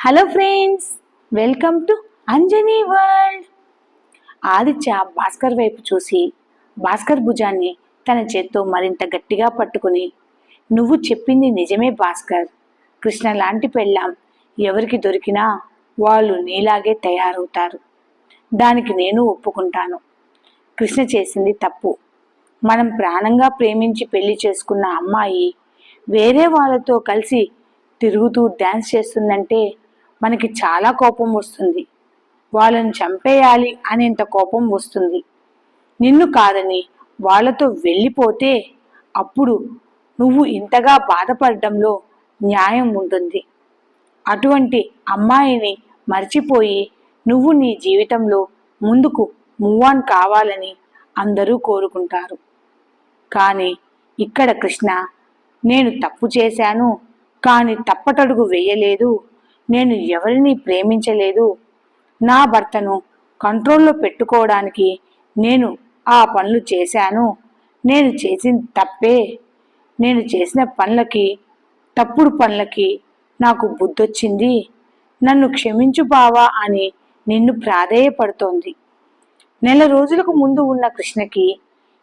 Hello friends welcome to Anjani world Aditya Bhaskar వైపు చూసి భాస్కర్ భుజాన్ని తన చేత్తో మరింత గట్టిగా పట్టుకుని నువ్వు చెప్పింది నిజమే భాస్కర్. కృష్ణ లాంటి పెళ్ళాం ఎవరికి దొరికినా వాళ్ళు నీలాగే తయారవుతారు. దానికి నేను ఒప్పుకుంటాను. కృష్ణ చేసింది తప్పు. మనం ప్రాణంగా ప్రేమించి పెళ్ళి చేసుకున్న అమ్మాయి వేరే వాళ్ళతో కలిసి తిరుగుతూ డ్యాన్స్ చేస్తుందంటే మనకి చాలా కోపం వస్తుంది. వాళ్ళని చంపేయాలి అనేంత కోపం వస్తుంది. నిన్ను కాదని వాళ్ళతో వెళ్ళిపోతే అప్పుడు నువ్వు ఇంతగా బాధపడడంలో న్యాయం ఉంటుంది. అటువంటి అమ్మాయిని మర్చిపోయి నువ్వు నీ జీవితంలో ముందుకు మూవ్ ఆన్ కావాలని అందరూ కోరుకుంటారు. కానీ ఇక్కడ కృష్ణ నేను తప్పు చేశాను కానీ తప్పటడుగు వేయలేదు నేను ఎవరిని ప్రేమించలేదు. నా భర్తను కంట్రోల్లో పెట్టుకోవడానికి నేను ఆ పనులు చేశాను. నేను చేసిన తప్పే. నేను చేసిన పనులకి తప్పుడు పనులకి నాకు బుద్ధొచ్చింది. నన్ను క్షమించు బావా అని నిన్ను ప్రాధేయపడుతోంది. నెల రోజులకు ముందు ఉన్న కృష్ణకి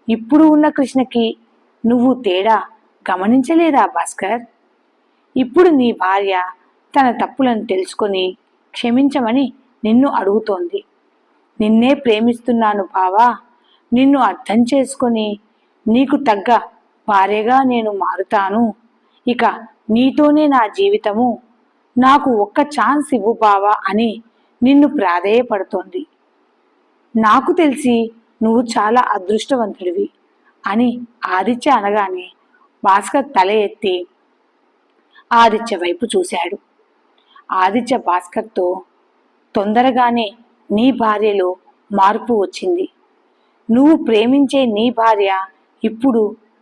ఇప్పుడు ఉన్న కృష్ణకి నువ్వు తేడా గమనించలేదా భాస్కర్? ఇప్పుడు నీ భార్య తన తప్పులను తెలుసుకొని క్షమించమని నిన్ను అడుగుతోంది. నిన్నే ప్రేమిస్తున్నాను బావా. నిన్ను అర్థం చేసుకొని నీకు తగ్గ భార్యగా నేను మారుతాను. ఇక నీతోనే నా జీవితము. నాకు ఒక్క ఛాన్స్ ఇవ్వు బావా అని నిన్ను ప్రాధేయపడుతోంది. నాకు తెలిసి నువ్వు చాలా అదృష్టవంతుడివి అని ఆదిత్య అనగానే భాస్కర్ తల ఎత్తి ఆదిత్య వైపు చూశాడు. ఆదిత్య భాస్కర్తో తొందరగానే నీ భార్యలో మార్పు వచ్చింది. నువ్వు ప్రేమించే నీ భార్య ఇప్పుడు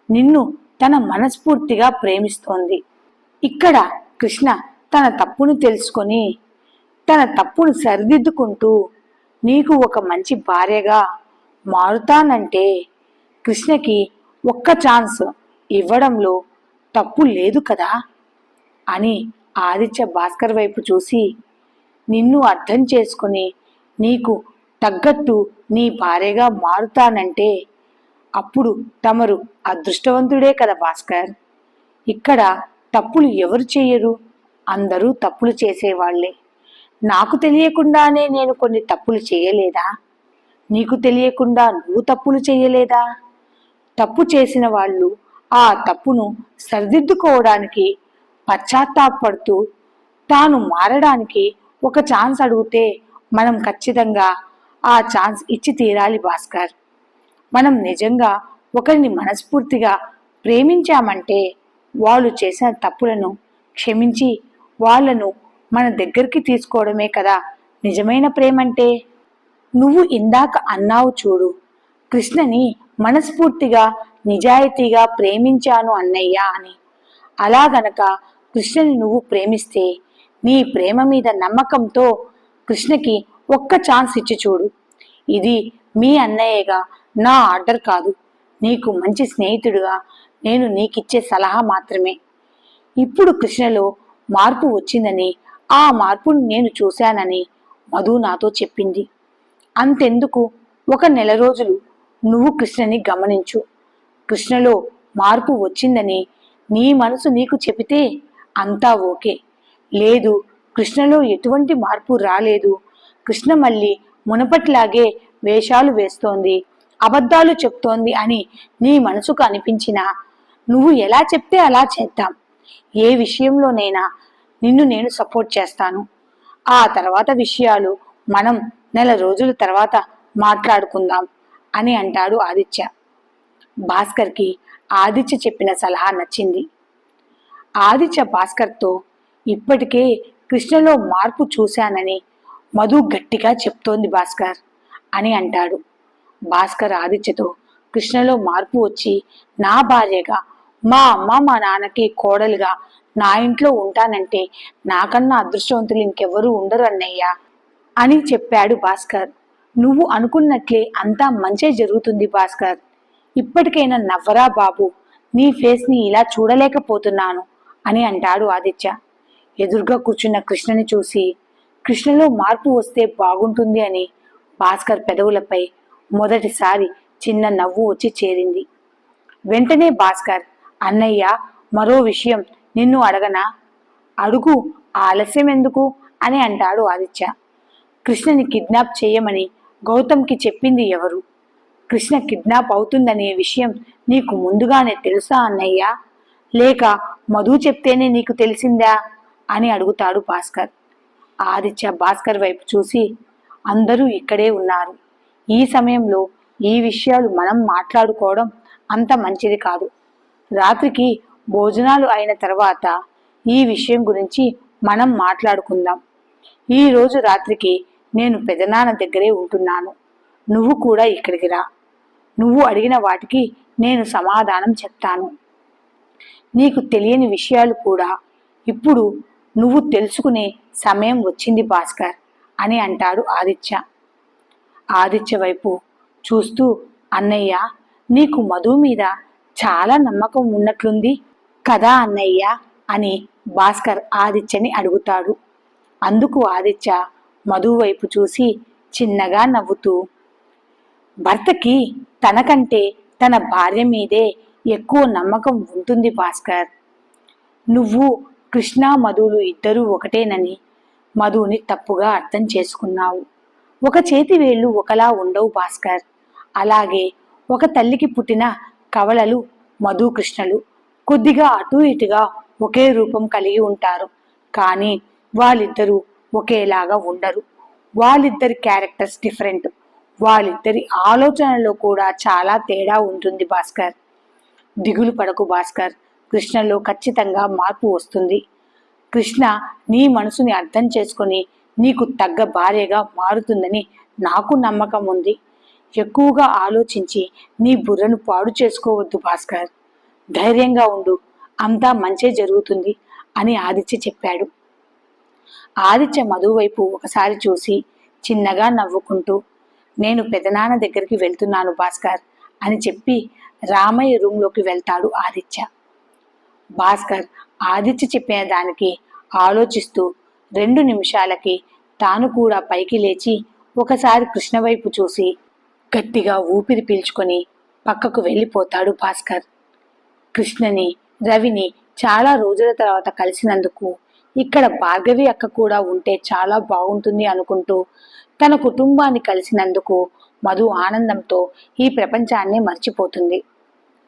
నిన్ను తన మనస్ఫూర్తిగా ప్రేమిస్తోంది. ఇక్కడ కృష్ణ తన తప్పును తెలుసుకొని తన తప్పును సరిదిద్దుకుంటూ నీకు ఒక మంచి భార్యగా మారుతానంటే కృష్ణకి ఒక్క ఛాన్స్ ఇవ్వడంలో తప్పు లేదు కదా? అని ఆదిత్య భాస్కర్ వైపు చూసి నిన్ను అర్థం చేసుకుని నీకు తగ్గట్టు నీ భార్యగా మారుతానంటే అప్పుడు తమరు అదృష్టవంతుడే కదా భాస్కర్. ఇక్కడ తప్పులు ఎవరు చేయరు? అందరూ తప్పులు చేసేవాళ్ళే. నాకు తెలియకుండానే నేను కొన్ని తప్పులు చేయలేదా? నీకు తెలియకుండా నువ్వు తప్పులు చేయలేదా? తప్పు చేసిన వాళ్ళు ఆ తప్పును సరిదిద్దుకోవడానికి పశ్చాత్తాపడుతూ తాను మారడానికి ఒక ఛాన్స్ అడిగితే మనం ఖచ్చితంగా ఆ ఛాన్స్ ఇచ్చి తీరాలి భాస్కర్. మనం నిజంగా ఒకరిని మనస్ఫూర్తిగా ప్రేమించామంటే వాళ్ళు చేసిన తప్పులను క్షమించి వాళ్ళను మన దగ్గరికి తీసుకోవడమే కదా నిజమైన ప్రేమంటే. నువ్వు ఇందాక అన్నావు చూడు కృష్ణని మనస్ఫూర్తిగా నిజాయితీగా ప్రేమించాను అన్నయ్య అని. అలా గనక కృష్ణని నువ్వు ప్రేమిస్తే నీ ప్రేమ మీద నమ్మకంతో కృష్ణకి ఒక్క ఛాన్స్ ఇచ్చి చూడు. ఇది మీ అన్నయ్యగా నా ఆర్డర్ కాదు. నీకు మంచి స్నేహితుడుగా నేను నీకిచ్చే సలహా మాత్రమే. ఇప్పుడు కృష్ణలో మార్పు వచ్చిందని ఆ మార్పును నేను చూశానని మధు నాతో చెప్పింది. అంతెందుకు? ఒక నెల రోజులు నువ్వు కృష్ణని గమనించు. కృష్ణలో మార్పు వచ్చిందని నీ మనసు నీకు చెబితే అంతా ఓకే. లేదు కృష్ణలో ఎటువంటి మార్పు రాలేదు. కృష్ణ మళ్ళీ మునపట్లాగే వేషాలు వేస్తోంది. అబద్ధాలు చెప్తోంది అని నీ మనసుకు అనిపించినా నువ్వు ఎలా చెప్తే అలా చేద్దాం. ఏ విషయంలోనైనా నిన్ను నేను సపోర్ట్ చేస్తాను. ఆ తర్వాత విషయాలు మనం నెల రోజుల తర్వాత మాట్లాడుకుందాం అని అంటాడు ఆదిత్య. భాస్కర్కి ఆదిత్య చెప్పిన సలహా నచ్చింది. ఆదిత్య భాస్కర్తో ఇప్పటికే కృష్ణలో మార్పు చూశానని మధు గట్టిగా చెప్తోంది భాస్కర్ అని అంటాడు. భాస్కర్ ఆదిత్యతో కృష్ణలో మార్పు వచ్చి నా భార్యగా మా అమ్మ మా నాన్నకి కోడలుగా నా ఇంట్లో ఉంటానంటే నాకన్నా అదృష్టవంతులు ఇంకెవరూ ఉండరు అన్నయ్య అని చెప్పాడు భాస్కర్. నువ్వు అనుకున్నట్లే అంతా మంచే జరుగుతుంది భాస్కర్. ఇప్పటికైనా నవ్వరా బాబు నీ ఫేస్ని ఇలా చూడలేకపోతున్నాను. అని అంటాడు ఆదిత్య. ఎదురుగా కూర్చున్న కృష్ణని చూసి కృష్ణలో మార్పు వస్తే బాగుంటుంది అని భాస్కర్ పెదవులపై మొదటిసారి చిన్న నవ్వు వచ్చి చేరింది. వెంటనే భాస్కర్ అన్నయ్య మరో విషయం నిన్ను అడగనా? అడుగు ఆలస్యం ఎందుకు? అని అంటాడు ఆదిత్య. కృష్ణని కిడ్నాప్ చేయమని గౌతమ్కి చెప్పింది ఎవరు? కృష్ణ కిడ్నాప్ అవుతుందనే విషయం నీకు ముందుగానే తెలుసా అన్నయ్య? లేక మధు చెప్తేనే నీకు తెలిసిందా? అని అడుగుతాడు భాస్కర్. ఆదిత్య భాస్కర్ వైపు చూసి అందరూ ఇక్కడే ఉన్నారు. ఈ సమయంలో ఈ విషయాలు మనం మాట్లాడుకోవడం అంత మంచిది కాదు. రాత్రికి భోజనాలు అయిన తర్వాత ఈ విషయం గురించి మనం మాట్లాడుకుందాం. ఈరోజు రాత్రికి నేను పెదనాన్న దగ్గరే ఉంటున్నాను. నువ్వు కూడా ఇక్కడికి రా. నువ్వు అడిగిన వాటికి నేను సమాధానం చెప్తాను. నీకు తెలియని విషయాలు కూడా. ఇప్పుడు నువ్వు తెలుసుకునే సమయం వచ్చింది భాస్కర్ అని అంటాడు ఆదిత్య. ఆదిత్య వైపు చూస్తూ అన్నయ్య నీకు మధు మీద చాలా నమ్మకం ఉన్నట్లుంది కదా అన్నయ్య అని భాస్కర్ ఆదిత్యని అడుగుతాడు. అందుకు ఆదిత్య మధు వైపు చూసి చిన్నగా నవ్వుతూ భర్తకి తనకంటే తన భార్య మీదే ఎక్కువ నమ్మకం ఉంటుంది భాస్కర్. నువ్వు కృష్ణ మధులు ఇద్దరూ ఒకటేనని మధుని తప్పుగా అర్థం చేసుకున్నావు. ఒక చేతి వేళ్ళు ఒకలా ఉండవు భాస్కర్. అలాగే ఒక తల్లికి పుట్టిన కవలలు మధు కృష్ణలు కొద్దిగా అటు ఇటుగా ఒకే రూపం కలిగి ఉంటారు. కానీ వాళ్ళిద్దరూ ఒకేలాగా ఉండరు. వాళ్ళిద్దరి క్యారెక్టర్స్ డిఫరెంట్. వాళ్ళిద్దరి ఆలోచనలో కూడా చాలా తేడా ఉంటుంది భాస్కర్. దిగులు పడకు భాస్కర్. కృష్ణలో ఖచ్చితంగా మార్పు వస్తుంది. కృష్ణ నీ మనసుని అర్థం చేసుకొని నీకు తగ్గ భార్యగా మారుతుందని నాకు నమ్మకం ఉంది. ఎక్కువగా ఆలోచించి నీ బుర్రను పాడు చేసుకోవద్దు భాస్కర్. ధైర్యంగా ఉండు. అంతా మంచే జరుగుతుంది అని ఆదిత్య చెప్పాడు. ఆదిత్య మధు వైపు ఒకసారి చూసి చిన్నగా నవ్వుకుంటూ నేను పెదనాన్న దగ్గరికి వెళ్తున్నాను భాస్కర్ అని చెప్పి రామయ్య రూమ్లోకి వెళ్తాడు ఆదిత్య. భాస్కర్ ఆదిత్య చెప్పిన దానికి ఆలోచిస్తూ రెండు నిమిషాలకి తాను కూడా పైకి లేచి ఒకసారి కృష్ణ వైపు చూసి గట్టిగా ఊపిరి పీల్చుకొని పక్కకు వెళ్ళిపోతాడు భాస్కర్. కృష్ణని రవిని చాలా రోజుల తర్వాత కలిసినందుకు ఇక్కడ భార్గవి అక్క కూడా ఉంటే చాలా బాగుంటుంది అనుకుంటూ తన కుటుంబాన్ని కలిసినందుకు మధు ఆనందంతో ఈ ప్రపంచాన్ని మర్చిపోతుంది.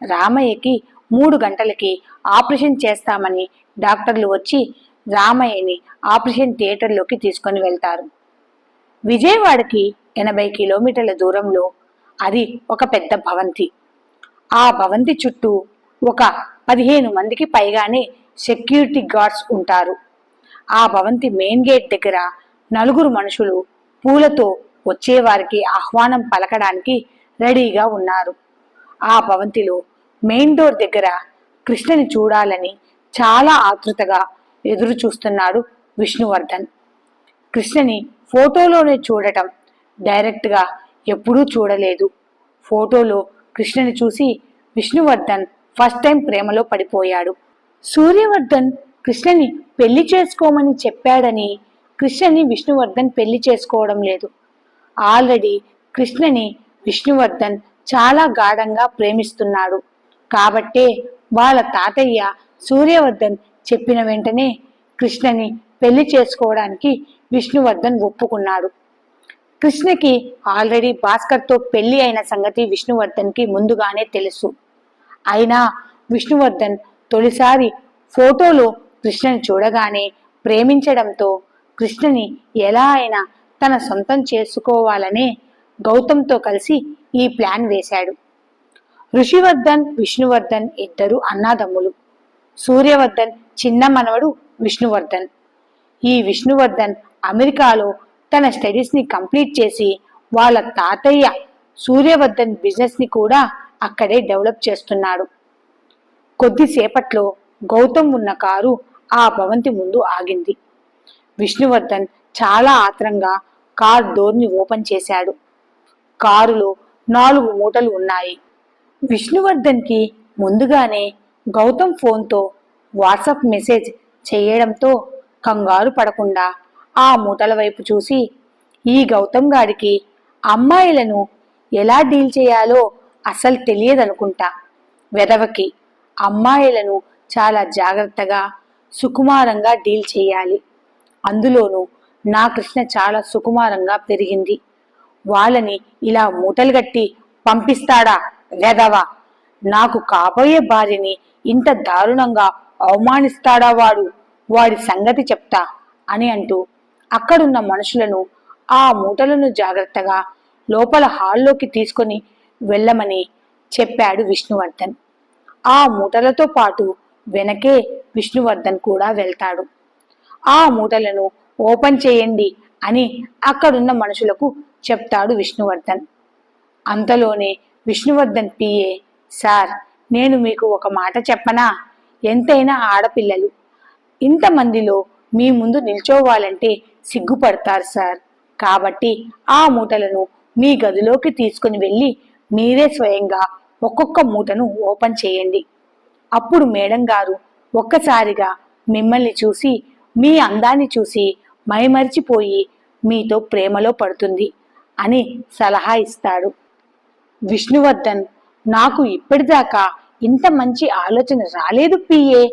రామయ్యకి మూడు గంటలకి ఆపరేషన్ చేస్తామని డాక్టర్లు వచ్చి రామయ్యని ఆపరేషన్ థియేటర్లోకి తీసుకొని వెళ్తారు. విజయవాడకి ఎనభై కిలోమీటర్ల దూరంలో అది ఒక పెద్ద భవంతి. ఆ భవంతి చుట్టూ ఒక పదిహేను మందికి పైగానే సెక్యూరిటీ గార్డ్స్ ఉంటారు. ఆ భవంతి మెయిన్ గేట్ దగ్గర నలుగురు మనుషులు పూలతో వచ్చేవారికి ఆహ్వానం పలకడానికి రెడీగా ఉన్నారు. ఆ భవంతిలో మెయిన్ డోర్ దగ్గర కృష్ణని చూడాలని చాలా ఆతృతగా ఎదురు చూస్తున్నాడు విష్ణువర్ధన్. కృష్ణని ఫోటోలోనే చూడటం డైరెక్ట్గా ఎప్పుడూ చూడలేదు. ఫోటోలో కృష్ణని చూసి విష్ణువర్ధన్ ఫస్ట్ టైం ప్రేమలో పడిపోయాడు. సూర్యవర్ధన్ కృష్ణని పెళ్ళి చేసుకోమని చెప్పాడని కృష్ణని విష్ణువర్ధన్ పెళ్ళి చేసుకోవడం లేదు. ఆల్రెడీ కృష్ణని విష్ణువర్ధన్ చాలా గాఢంగా ప్రేమిస్తున్నాడు. కాబట్టే వాళ్ళ తాతయ్య సూర్యవర్ధన్ చెప్పిన వెంటనే కృష్ణని పెళ్ళి చేసుకోవడానికి విష్ణువర్ధన్ ఒప్పుకున్నాడు. కృష్ణకి ఆల్రెడీ భాస్కర్తో పెళ్ళి అయిన సంగతి విష్ణువర్ధన్కి ముందుగానే తెలుసు. అయినా విష్ణువర్ధన్ తొలిసారి ఫోటోలో కృష్ణని చూడగానే ప్రేమించడంతో కృష్ణని ఎలా అయినా తన సొంతం చేసుకోవాలనే గౌతమ్తో కలిసి ఈ ప్లాన్ వేశాడు. ఋషివర్ధన్ విష్ణువర్ధన్ ఇద్దరు అన్నాదమ్ములు. సూర్యవర్ధన్ చిన్న మనవడు విష్ణువర్ధన్. ఈ విష్ణువర్ధన్ అమెరికాలో తన స్టడీస్ని కంప్లీట్ చేసి వాళ్ళ తాతయ్య సూర్యవర్ధన్ బిజినెస్ని కూడా అక్కడే డెవలప్ చేస్తున్నాడు. కొద్దిసేపట్లో గౌతమ్ ఉన్న కారు ఆ భవంతి ముందు ఆగింది. విష్ణువర్ధన్ చాలా ఆత్రంగా కార్ డోర్ని ఓపెన్ చేశాడు. కారులో నాలుగు మూటలు ఉన్నాయి. విష్ణువర్ధన్కి ముందుగానే గౌతమ్ ఫోన్తో వాట్సాప్ మెసేజ్ చేయడంతో కంగారు పడకుండా ఆ మూటల వైపు చూసి ఈ గౌతమ్ గాడికి అమ్మాయిలను ఎలా డీల్ చేయాలో అసలు తెలియదనుకుంటా. వెదవకి అమ్మాయిలను చాలా జాగ్రత్తగా సుకుమారంగా డీల్ చేయాలి. అందులోనూ నా కృష్ణ చాలా సుకుమారంగా పెరిగింది. వాళ్ళని ఇలా మూటలు గట్టి పంపిస్తాడా వెదవ నాకు కాబోయే భార్యని ఇంత దారుణంగా అవమానిస్తాడా వాడు? వాడి సంగతి చెప్తా అని అంటూ అక్కడున్న మనుషులను ఆ మూటలను జాగ్రత్తగా లోపల హాల్లోకి తీసుకొని వెళ్ళమని చెప్పాడు విష్ణువర్ధన్. ఆ మూటలతో పాటు వెనకే విష్ణువర్ధన్ కూడా వెళ్తాడు. ఆ మూటలను ఓపెన్ చేయండి అని అక్కడున్న మనుషులకు చెప్తాడు విష్ణువర్ధన్. అంతలోనే విష్ణువర్ధన్ పిఏ సార్ నేను మీకు ఒక మాట చెప్పనా? ఎంతైనా ఆడపిల్లలు. ఇంతమందిలో మీ ముందు నిల్చోవాలంటే సిగ్గుపడతారు సార్. కాబట్టి ఆ మూటలను మీ గదిలోకి తీసుకుని వెళ్ళి మీరే స్వయంగా ఒక్కొక్క మూటను ఓపెన్ చేయండి. అప్పుడు మేడం గారు ఒక్కసారిగా మిమ్మల్ని చూసి మీ అందాన్ని చూసి మైమరిచిపోయి మీతో ప్రేమలో పడుతుంది అని సలహా ఇస్తాడు. విష్ణువర్ధన్ నాకు ఇప్పటిదాకా ఇంత మంచి ఆలోచన రాలేదు పిఏ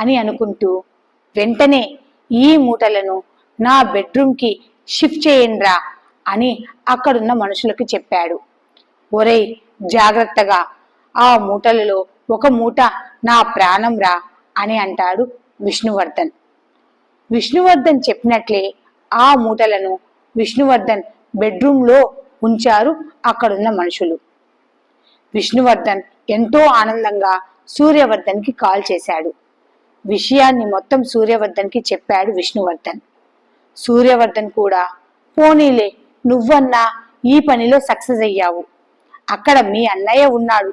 అని అనుకుంటూ వెంటనే ఈ మూటలను నా బెడ్రూమ్కి షిఫ్ట్ చేయండిరా అని అక్కడున్న మనుషులకు చెప్పాడు. ఒరేయ్ జాగ్రత్తగా ఆ మూటలలో ఒక మూట నా ప్రాణంరా అని అంటాడు విష్ణువర్ధన్. విష్ణువర్ధన్ చెప్పినట్లే ఆ మూటలను విష్ణువర్ధన్ బెడ్రూమ్లో ఉంచారు అక్కడున్న మనుషులు. విష్ణువర్ధన్ ఎంతో ఆనందంగా సూర్యవర్ధన్కి కాల్ చేశాడు. విషయాన్ని మొత్తం సూర్యవర్ధన్కి చెప్పాడు విష్ణువర్ధన్. సూర్యవర్ధన్ కూడా పోనీలే నువ్వన్నా ఈ పనిలో సక్సెస్ అయ్యావు. అక్కడ మీ అన్నయ్య ఉన్నాడు.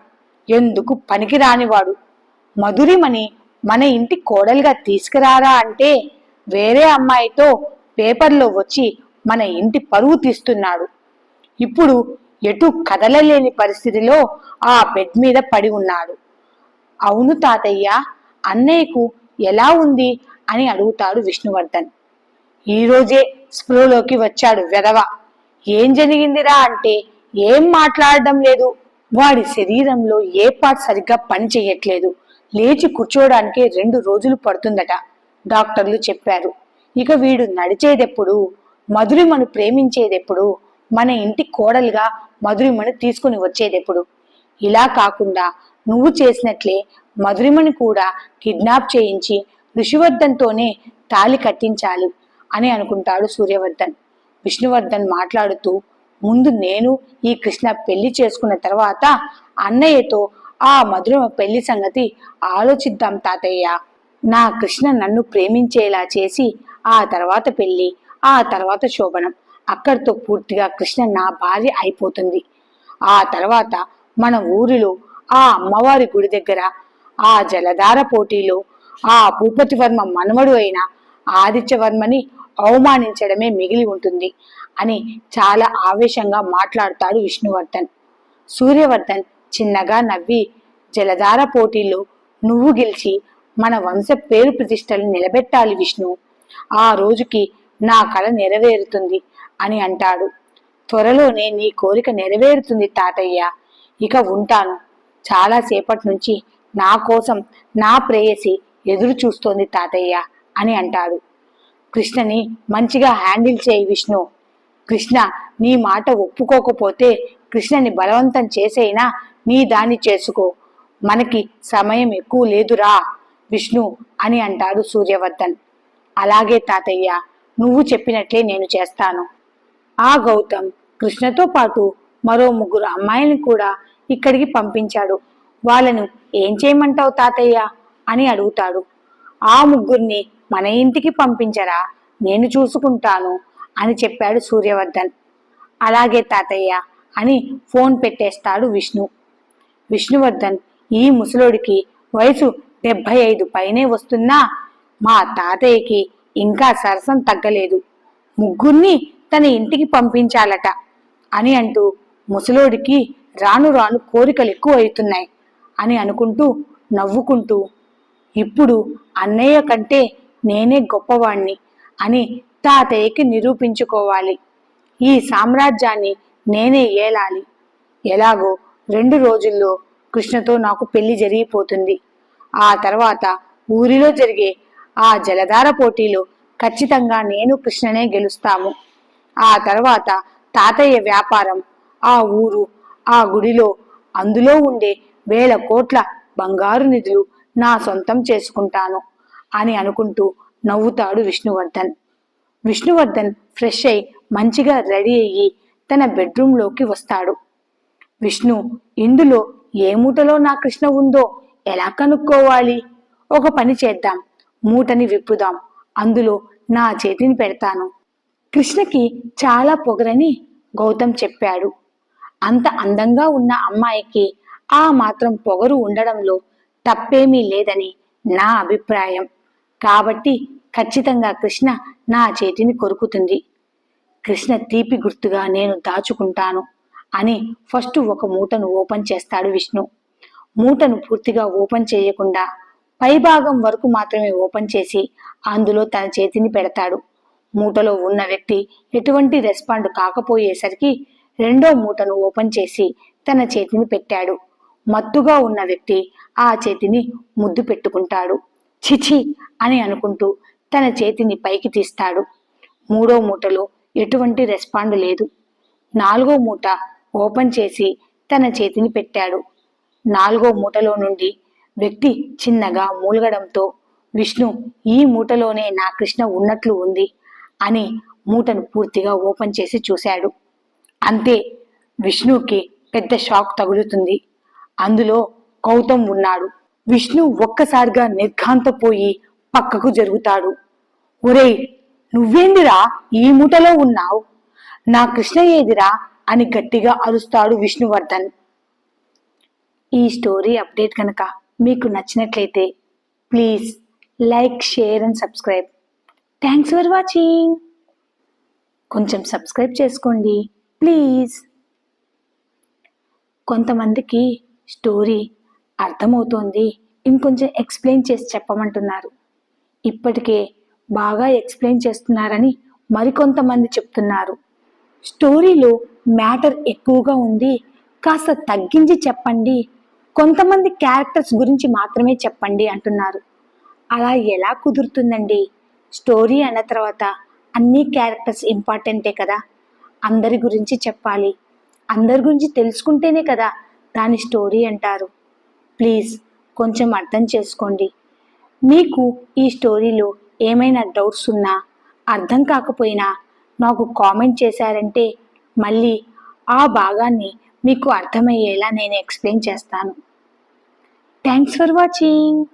ఎందుకు పనికి రానివాడు మధురిమని మన ఇంటి కోడలుగా తీసుకురారా అంటే వేరే అమ్మాయితో పేపర్లో వచ్చి మన ఇంటి పరువు తీస్తున్నాడు. ఇప్పుడు ఎటు కదలలేని పరిస్థితిలో ఆ బెడ్ మీద పడి ఉన్నాడు. అవును తాతయ్య అన్నయ్యకు ఎలా ఉంది అని అడుగుతాడు విష్ణువర్ధన్. ఈరోజే స్పృహలోకి వచ్చాడు వెధవ. ఏం జరిగిందిరా అంటే ఏం మాట్లాడడం లేదు. వాడి శరీరంలో ఏ పార్ట్ సరిగ్గా పని లేచి కూర్చోవడానికి రెండు రోజులు పడుతుందట. డాక్టర్లు చెప్పారు. ఇక వీడు నడిచేదెప్పుడు మధురిమను ప్రేమించేదెప్పుడు మన ఇంటి కోడలుగా మధురిమను తీసుకుని వచ్చేదెప్పుడు. ఇలా కాకుండా నువ్వు చేసినట్లే మధురిమని కూడా కిడ్నాప్ చేయించి ఋషివర్ధన్తోనే తాలి కట్టించాలి అని అనుకుంటాడు సూర్యవర్ధన్. విష్ణువర్ధన్ మాట్లాడుతూ ముందు నేను ఈ కృష్ణ పెళ్ళి చేసుకున్న తర్వాత అన్నయ్యతో ఆ మధురమ పెళ్ళి సంగతి ఆలోచిద్దాం తాతయ్య. నా కృష్ణ నన్ను ప్రేమించేలా చేసి ఆ తర్వాత పెళ్ళి ఆ తర్వాత శోభనం. అక్కడితో పూర్తిగా కృష్ణ నా భార్య అయిపోతుంది. ఆ తర్వాత మన ఊరిలో ఆ అమ్మవారి గుడి దగ్గర ఆ జలధార పోటీలో ఆ భూపతివర్మ మనవడు అయిన ఆదిత్యవర్మని అవమానించడమే మిగిలి ఉంటుంది అని చాలా ఆవేశంగా మాట్లాడతాడు విష్ణువర్ధన్. సూర్యవర్ధన్ చిన్నగా నవ్వి జలధార పోటీలో నువ్వు గెలిచి మన వంశ పేరు ప్రతిష్టలు నిలబెట్టాలి విష్ణు. ఆ రోజుకి నా కళ నెరవేరుతుంది అని అంటాడు. త్వరలోనే నీ కోరిక నెరవేరుతుంది తాతయ్య. ఇక ఉంటాను. చాలాసేపటి నుంచి నా కోసం నా ప్రేయసి ఎదురు చూస్తోంది తాతయ్య అని అంటాడు. కృష్ణని మంచిగా హ్యాండిల్ చేయి విష్ణు. కృష్ణ నీ మాట ఒప్పుకోకపోతే కృష్ణని బలవంతం చేసైనా నీ దాన్ని చేసుకో. మనకి సమయం ఎక్కువ లేదురా. విష్ణు అని అంటాడు సూర్యవర్ధన్. అలాగే తాతయ్య నువ్వు చెప్పినట్లే నేను చేస్తాను. ఆ గౌతమ్ కృష్ణతో పాటు మరో ముగ్గురు అమ్మాయిని కూడా ఇక్కడికి పంపించాడు. వాళ్ళను ఏం చేయమంటావు తాతయ్య? అని అడుగుతాడు. ఆ ముగ్గురిని మన ఇంటికి పంపించరా? నేను చూసుకుంటాను అని చెప్పాడు సూర్యవర్ధన్. అలాగే తాతయ్య అని ఫోన్ పెట్టేస్తాడు విష్ణు. విష్ణువర్ధన్ ఈ ముసలోడికి వయసు డెబ్బై ఐదు పైనే వస్తున్నా మా తాతయ్యకి ఇంకా సరసం తగ్గలేదు. ముగ్గురిని తన ఇంటికి పంపించాలట అని అంటూ ముసలోడికి రాను రాను కోరికలు ఎక్కువ అవుతున్నాయి అని అనుకుంటూ నవ్వుకుంటూ ఇప్పుడు అన్నయ్య కంటే నేనే గొప్పవాణ్ణి అని తాతయ్యకి నిరూపించుకోవాలి. ఈ సామ్రాజ్యాన్ని నేనే ఏలాలి. ఎలాగో రెండు రోజుల్లో కృష్ణతో నాకు పెళ్ళి జరిగిపోతుంది. ఆ తర్వాత ఊరిలో జరిగే ఆ జలధార పోటీలో ఖచ్చితంగా నేను కృష్ణనే గెలుస్తాము. ఆ తర్వాత తాతయ్య వ్యాపారం ఆ ఊరు ఆ గుడిలో అందులో ఉండే వేల కోట్ల బంగారు నిధులు నా సొంతం చేసుకుంటాను అని అనుకుంటూ నవ్వుతాడు విష్ణువర్ధన్. విష్ణువర్ధన్ ఫ్రెష్ అయి మంచిగా రెడీ అయ్యి తన బెడ్రూమ్లోకి వస్తాడు. విష్ణు ఇందులో ఏ మూటలో నా కృష్ణ ఉందో ఎలా కనుక్కోవాలి? ఒక పని చేద్దాం. మూటని విప్పుదాం. అందులో నా చేతిని పెడతాను. కృష్ణకి చాలా పొగరని గౌతమ్ చెప్పాడు. అంత అందంగా ఉన్న అమ్మాయికి ఆ మాత్రం పొగరు ఉండడంలో తప్పేమీ లేదని నా అభిప్రాయం. కాబట్టి ఖచ్చితంగా కృష్ణ నా చేతిని కొరుకుతుంది. కృష్ణ తీపి గుర్తుగా నేను దాచుకుంటాను అని ఫస్ట్ ఒక మూటను ఓపెన్ చేస్తాడు విష్ణు. మూటను పూర్తిగా ఓపెన్ చేయకుండా పైభాగం వరకు మాత్రమే ఓపెన్ చేసి అందులో తన చేతిని పెడతాడు. మూటలో ఉన్న వ్యక్తి ఎటువంటి రెస్పాండ్ కాకపోయేసరికి రెండో మూటను ఓపెన్ చేసి తన చేతిని పెట్టాడు. మత్తుగా ఉన్న వ్యక్తి ఆ చేతిని ముద్దు పెట్టుకుంటాడు. చిచి అని అనుకుంటూ తన చేతిని పైకి తీస్తాడు. మూడో మూటలో ఎటువంటి రెస్పాండ్ లేదు. నాలుగో మూట ఓపెన్ చేసి తన చేతిని పెట్టాడు. నాలుగో మూటలో నుండి వ్యక్తి చిన్నగా మూలగడంతో విష్ణు ఈ మూటలోనే నా కృష్ణ ఉన్నట్లు ఉంది అని మూటను పూర్తిగా ఓపెన్ చేసి చూశాడు. అంతే విష్ణుకి పెద్ద షాక్ తగులుతుంది. అందులో గౌతమ్ ఉన్నాడు. విష్ణు ఒక్కసారిగా నిర్ఘాంతపోయి పక్కకు జరుగుతాడు. ఒరేయ్ నువ్వేందిరా ఈ మూటలో ఉన్నావు? నా కృష్ణ ఏదిరా? అని గట్టిగా అరుస్తాడు విష్ణువర్ధన్. ఈ స్టోరీ అప్డేట్ కనుక మీకు నచ్చినట్లయితే please like share and subscribe. Thanks for watching కొంచెం సబ్స్క్రైబ్ చేసుకోండి. ప్లీజ్ కొంతమందికి స్టోరీ అర్థమవుతోంది. ఇంకొంచెం ఎక్స్ప్లెయిన్ చేసి చెప్పమంటున్నారు. ఇప్పటికే బాగా ఎక్స్ప్లెయిన్ చేస్తున్నారని మరికొంతమంది చెప్తున్నారు. స్టోరీలో మ్యాటర్ ఎక్కువగా ఉంది. కాస్త తగ్గించి చెప్పండి. కొంతమంది క్యారెక్టర్స్ గురించి మాత్రమే చెప్పండి అంటున్నారు. అలా ఎలా కుదురుతుందండి? స్టోరీ అన్న తర్వాత అన్ని క్యారెక్టర్స్ ఇంపార్టెంటే కదా? అందరి గురించి చెప్పాలి. అందరి గురించి తెలుసుకుంటేనే కదా దాని స్టోరీ అంటారు. ప్లీజ్ కొంచెం అర్థం చేసుకోండి. మీకు ఈ స్టోరీలో ఏమైనా డౌట్స్ ఉన్నా అర్థం కాకపోయినా నాకు కామెంట్ చేశారంటే మళ్ళీ ఆ భాగాన్ని మీకు అర్థమయ్యేలా నేను ఎక్స్ప్లెయిన్ చేస్తాను. Thanks for watching